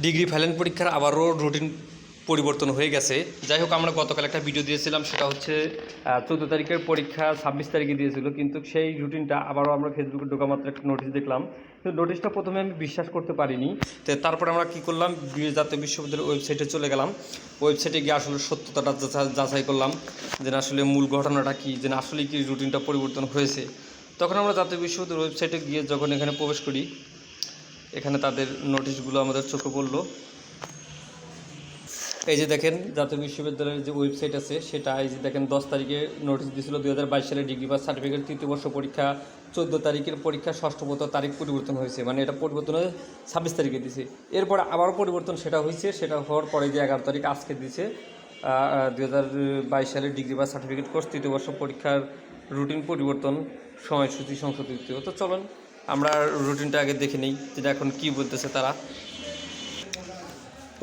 Degree final পরীক্ষার, আবারও routine পরিবর্তন হয়ে গেছে। যাই হোক, আমরা গতকাল একটা ভিডিও দিয়েছিলাম, সেটা হচ্ছে চোদ্দ তারিখের পরীক্ষা ছাব্বিশ তারিখে দিয়েছিল, কিন্তু সেই রুটিনটা আবারও আমরা ফেসবুকে ঢোকা মাত্র একটা নোটিশ দেখলাম। কিন্তু নোটিশটা প্রথমে আমি বিশ্বাস করতে পারিনি। তো তারপরে আমরা কী করলাম, জাতীয় বিশ্ববিদ্যালয়ের ওয়েবসাইটে চলে গেলাম। ওয়েবসাইটে গিয়ে আসলে সত্যতাটা যাচা- যাচাই করলাম, যে আসলে মূল ঘটনাটা কী, যে আসলে কি রুটিনটা পরিবর্তন হয়েছে। তখন আমরা জাতীয় বিশ্ববিদ্যালয়ের ওয়েবসাইটে গিয়ে যখন এখানে প্রবেশ করি এখানে তাদের নোটিশগুলো আমাদের চোখে পড়ল। এই যে দেখেন, জাতীয় বিশ্ববিদ্যালয়ের যে ওয়েবসাইট আছে, সেটা এই যে দেখেন, দশ তারিখে নোটিশ দিয়েছিল দুই হাজার বাইশ সালে ডিগ্রি পাস সার্টিফিকেট তৃতীয় বর্ষ পরীক্ষা, চোদ্দ তারিখের পরীক্ষা ষষ্ঠপত তারিখ পরিবর্তন হয়েছে। মানে এটা পরিবর্তন হয়ে ছাব্বিশ তারিখে দিছে এরপরে আবারও পরিবর্তন সেটা হয়েছে, সেটা হওয়ার পরে যে এগারো তারিখ আজকে দিছে দুই হাজার বাইশ সালের ডিগ্রি পাস সার্টিফিকেট কোর্স তৃতীয় বর্ষ পরীক্ষার রুটিন পরিবর্তন সময়সূচি সংশোধিত। তো চলুন আমরা রুটিনটা আগে দেখে নিই যেটা এখন কী বলতেছে তারা।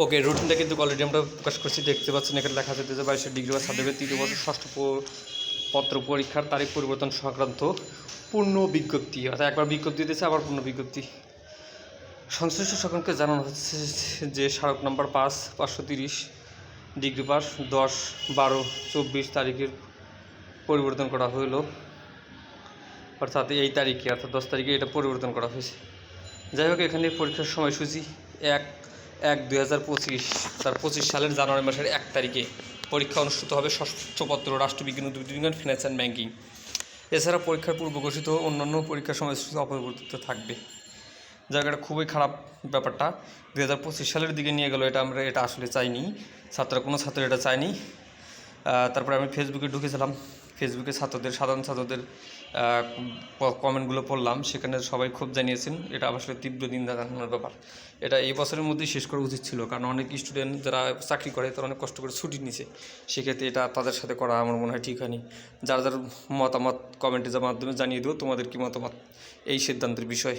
ওকে রুটিনটা কিন্তু অলরেডি আমরা প্রকাশ করছি, দেখতে পাচ্ছেন এখানে লেখা দু হাজার বাইশের ডিগ্রি বা সার্টিফিকেট তৃতীয় বছর ষষ্ঠ পত্র পরীক্ষার তারিখ পরিবর্তন সংক্রান্ত পূর্ণ বিজ্ঞপ্তি। অর্থাৎ একবার বিজ্ঞপ্তি দিয়েছে, আবার পূর্ণ বিজ্ঞপ্তি। সংশ্লিষ্ট সকলকে জানানো হচ্ছে যে স্মারক নম্বর পাঁচ, পাঁচশো তিরিশ ডিগ্রি পাস দশ, বারো, চব্বিশ তারিখের পরিবর্তন করা হলো। অর্থাৎ এই তারিখে, অর্থাৎ দশ তারিখে এটা পরিবর্তন করা হয়েছে। যাই হোক, এখানে পরীক্ষার সময়সূচি এক এক দুই হাজার পঁচিশ, তার পঁচিশ সালের জানুয়ারি মাসের এক তারিখে পরীক্ষা অনুষ্ঠিত হবে ষষ্ঠ পত্র রাষ্ট্রবিজ্ঞান, উদ্ভিদ বিজ্ঞান ফিনান্স অ্যান্ড ব্যাঙ্কিং এছাড়া পরীক্ষার পূর্ব ঘোষিত অন্যান্য পরীক্ষার সময়সূচি অপরিবর্তিত থাকবে। জায়গাটা খুবই খারাপ ব্যাপারটা। দু হাজার পঁচিশ সালের দিকে নিয়ে গেল এটা আমরা, এটা আসলে চাইনি। ছাত্ররা কোনো ছাত্র এটা চায়নি। তারপরে আমি ফেসবুকে ঢুকেছিলাম। ফেসবুকে ছাত্রদের, সাধারণ ছাত্রদের কমেন্টগুলো পড়লাম। সেখানে সবাই খুব জানিয়েছেন, এটা আসলে তীব্র নিন্দা জানানোর ব্যাপার। এটা এই বছরের মধ্যেই শেষ করা উচিত ছিল, কারণ অনেক স্টুডেন্ট যারা চাকরি করে, তারা অনেক কষ্ট করে ছুটি নিছে সেক্ষেত্রে এটা তাদের সাথে করা আমার মনে হয় ঠিক হয়নি। যার যার মতামত কমেন্টের মাধ্যমে জানিয়ে দেবো তোমাদের কি মতামত? এই সিদ্ধান্তের বিষয়।